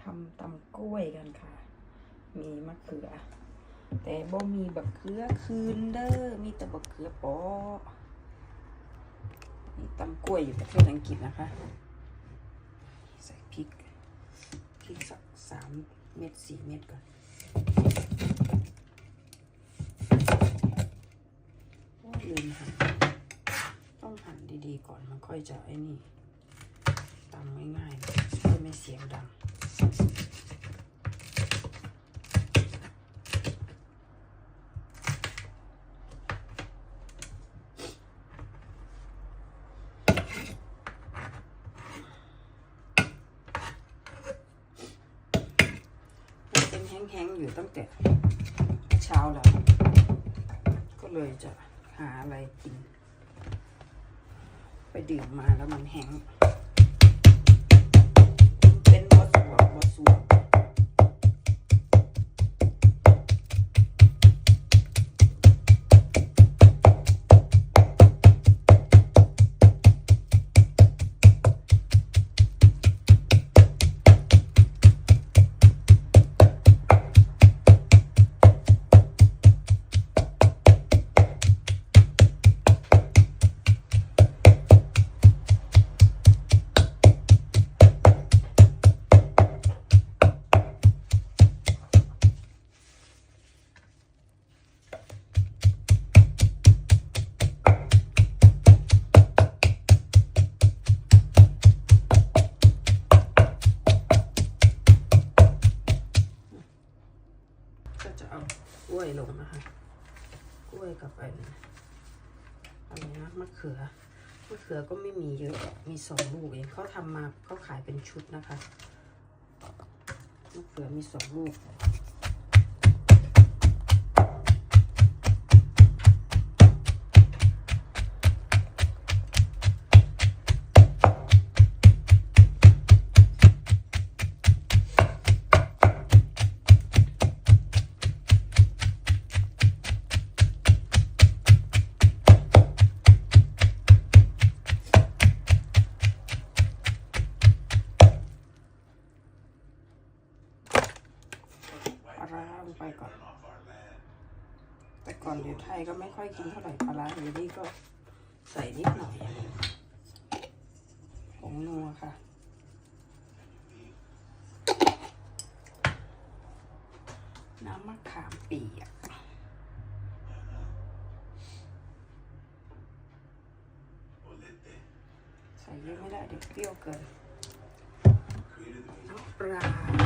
ทำตำกล้วยกันค่ะ มีมะเขือ แต่บ่มีบักเขือคืนเด้อ มีแต่บักเขือปอนี่ตำกล้วยอยู่ประเทศอังกฤษนะคะ ใส่พริก พริกสักสามเม็ดสี่เม็ดก่อนโอ้ยลืมหั่นต้องหั่นดีๆก่อนมันค่อยจะไอ้นี่ตำง่ายๆจะได้ไม่เสียงดัง แห้งๆอยู่ตั้งแต่เช้าแล้ว ก็เลยจะหาอะไรกิน ไปดื่มมาแล้วมันแห้ง ก็จะเอากล้วยลงนะคะ กล้วยกับไอ้อะไรนะมะเขือมะเขือก็ไม่มีเยอะ มีสองลูกเองเขาทำมาเขาขายเป็นชุดนะคะมะเขือมีสองลูก ร้าลงไปก่อน แต่ก่อนอยู่ไทยก็ไม่ค่อยกินเท่าไหร่ปลาร้าอยู่นี่ก็ใส่นิดหน่อยผงนัวค่ะน้ำมะขามเปียกใส่เยอะไม่ได้เดี๋ยวเปรี้ยวเกินน้ำปลา